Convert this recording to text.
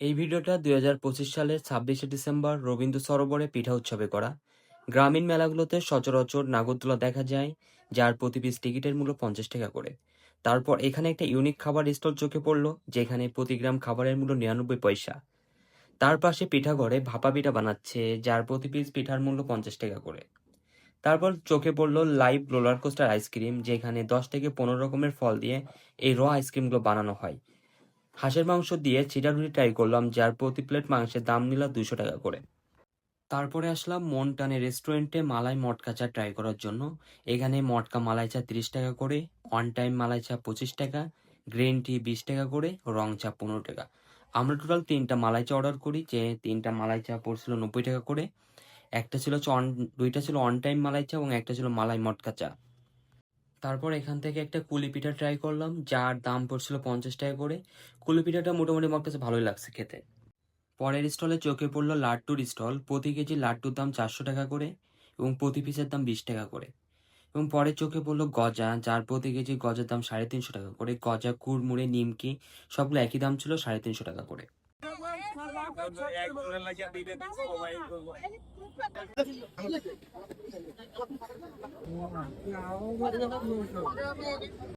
এই ভিডিওটা দুই হাজার পঁচিশ সালের ছাব্বিশে ডিসেম্বর রবীন্দ্র সরোবরে পিঠা উৎসবে করা। গ্রামীণ মেলাগুলোতে সচরাচর নাগরদোলা দেখা যায়, যার প্রতি পিস টিকিটের মূল্য পঞ্চাশ টাকা করে। তারপর এখানে একটা ইউনিক খাবার স্টল চোখে পড়ল, যেখানে প্রতি গ্রাম খাবারের মূল্য নিরানব্বই পয়সা। তার পাশে পিঠাঘরে ভাপা পিঠা বানাচ্ছে, যার প্রতি পিস পিঠার মূল্য পঞ্চাশ টাকা করে। তারপর চোখে পড়ল লাইভ রোলার কোস্টার আইসক্রিম, যেখানে দশ থেকে পনেরো রকমের ফল দিয়ে এই র আইসক্রিমগুলো বানানো হয়। হাঁসের মাংস দিয়ে চিটারুটি ট্রাই করলাম, যার প্রতি প্লেট মাংসের দাম নিল দুশো টাকা করে। তারপরে আসলাম মন টানে রেস্টুরেন্টে মালাই মটকা চা ট্রাই করার জন্য। এখানে মটকা মালাই চা তিরিশ টাকা করে ওয়ান টাইম মালাই চা পঁচিশ টাকা গ্রিন টি বিশ টাকা করে, রং চা পনেরো টাকা। আমরা টোটাল তিনটা মালাই চা অর্ডার করি, যে তিনটা মালাই চা পড়ছিল নব্বই টাকা করে। একটা ছিল দুইটা ছিল অন টাইম মালাই চা এবং একটা ছিল মালাই মটকা চা তারপর এখান থেকে একটা কুলি পিঠা ট্রাই করলাম, যার দাম পড়ছিল পঞ্চাশ টাকা করে। কুলি পিঠাটা মোটামুটি আমার কাছে ভালোই লাগছে খেতে। পরের স্টলে চোখে পড়ল লাড্ডুর স্টল প্রতি কেজি লাড্ডুর দাম চারশো টাকা করে এবং প্রতি পিসের দাম বিশ টাকা করে। এবং পরে চোখে পড়ল গজা, যার প্রতি কেজি গজার দাম সাড়ে তিনশো টাকা করে। গজা, কুড়মুড়ে, নিমকি, সবগুলো একই দাম ছিল সাড়ে তিনশো টাকা করে। 我，凉快的。